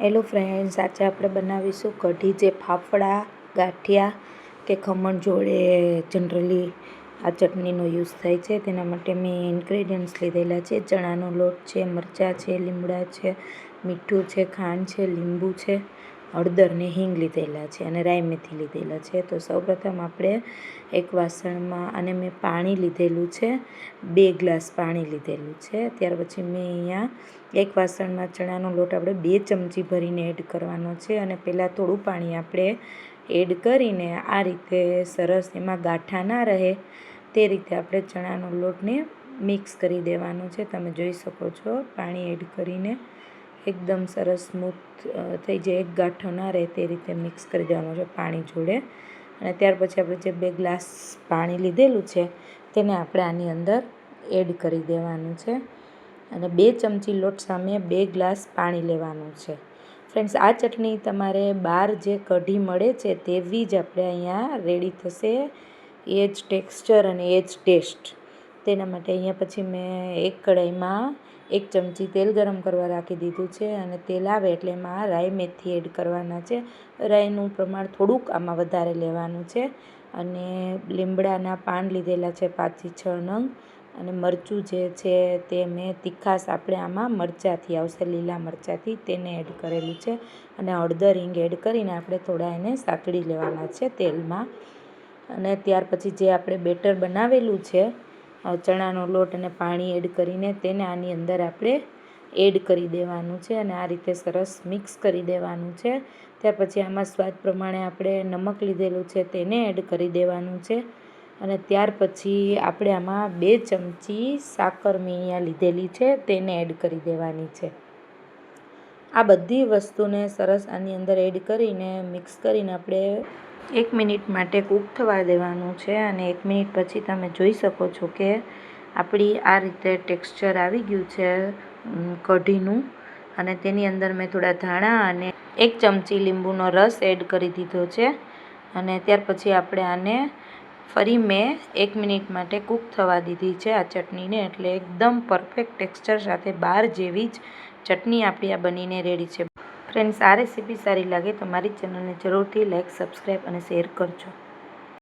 Hello friends આજે આપણે બનાવીશું કઢી જે ફાફડા, ગાંઠિયા કે ખમણ જોડે જનરલી આ ચટણીનો યુઝ થાય છે. તેના માટે મેં ઇન્ગ્રેડિયન્ટ્સ લીધેલા છે. ચણાનો લોટ છે, મરચાં છે, લીમડા છે, મીઠું છે, ખાંડ છે, લીંબુ છે. હળદર ને હિંગ લીધેલા છે અને રાઈ મેથી લીધેલા છે. તો સૌપ્રથમ આપણે એક વાસણમાં, અને મેં પાણી લીધેલું છે, બે ગ્લાસ પાણી લીધેલું છે. ત્યાર પછી મેં અહીંયા એક વાસણમાં ચણાનો લોટ આપણે બે ચમચી ભરીને એડ કરવાનો છે અને પહેલાં થોડું પાણી આપણે એડ કરીને આ રીતે સરસ એમાં ગાંઠા ના રહે તે રીતે આપણે ચણાનો લોટને મિક્સ કરી દેવાનો છે. તમે જોઈ શકો છો, પાણી એડ કરીને એકદમ સરસ સ્મૂથ થઈ જાય. એક ગાંઠો ના રહે તે રીતે મિક્સ કરી દેવાનું છે પાણી જોડે. અને ત્યાર પછી આપણે જે બે ગ્લાસ પાણી લીધેલું છે તેને આપણે આની અંદર એડ કરી દેવાનું છે. અને બે ચમચી લોટ સામે બે ગ્લાસ પાણી લેવાનું છે. ફ્રેન્ડ્સ, આ ચટણી તમારે બહાર જે કઢી મળે છે તેવી જ આપણે અહીંયા રેડી થશે. એ જ ટેક્સચર અને એ જ ટેસ્ટ. તેના માટે અહીંયા પછી મેં એક કઢાઈમાં એક ચમચી તેલ ગરમ કરવા રાખી દીધું છે અને તેલ આવે એટલે એમાં રાઈ મેથી એડ કરવાના છે. રાઈનું પ્રમાણ થોડુંક આમાં વધારે લેવાનું છે અને લીમડાના પાન લીધેલા છે પાંચથી છ નંગ અને મરચું જે છે તે મેં તીખાસ આપણે આમાં મરચાંથી આવશે, લીલા મરચાંથી તેને એડ કરેલું છે અને હળદર હિંગ એડ કરીને આપણે થોડા એને સાતળી લેવાના છે તેલમાં. અને ત્યાર પછી જે આપણે બેટર બનાવેલું છે ચણાનો લોટ અને પાણી એડ કરીને તેને આની અંદર આપણે એડ કરી દેવાનું છે અને આ રીતે સરસ મિક્સ કરી દેવાનું છે. ત્યાર પછી આમાં સ્વાદ પ્રમાણે આપણે નમક લીધેલું છે તેને એડ કરી દેવાનું છે. અને ત્યાર પછી આપણે આમાં બે ચમચી સાકર મેં લીધેલી છે તેને એડ કરી દેવાની છે. આ બધી વસ્તુને સરસ આની અંદર એડ કરીને મિક્સ કરીને આપણે એક મિનિટ માટે કૂક થવા દેવાનું છે અને એક મિનિટ પછી તમે જોઈ શકો છો કે આપણી આ રીતે ટેક્સચર આવી ગયું છે કઢીનું. અને તેની અંદર મેં થોડા ધાણા અને એક ચમચી લીંબુનો રસ એડ કરી દીધો છે. અને ત્યાર પછી આપણે આને ફરી મેં એક મિનિટ માટે કૂક થવા દીધી છે આ ચટણીને, એટલે એકદમ પરફેક્ટ ટેક્સચર સાથે બહાર જેવી જ ચટણી આપણી આ બનીને રેડી છે. ફ્રેન્ડ્સ આ રેસીપી સારી લાગે તો મારી ચેનલને જરૂરથી લાઇક સબસ્ક્રાઈબ અને શેર કરજો.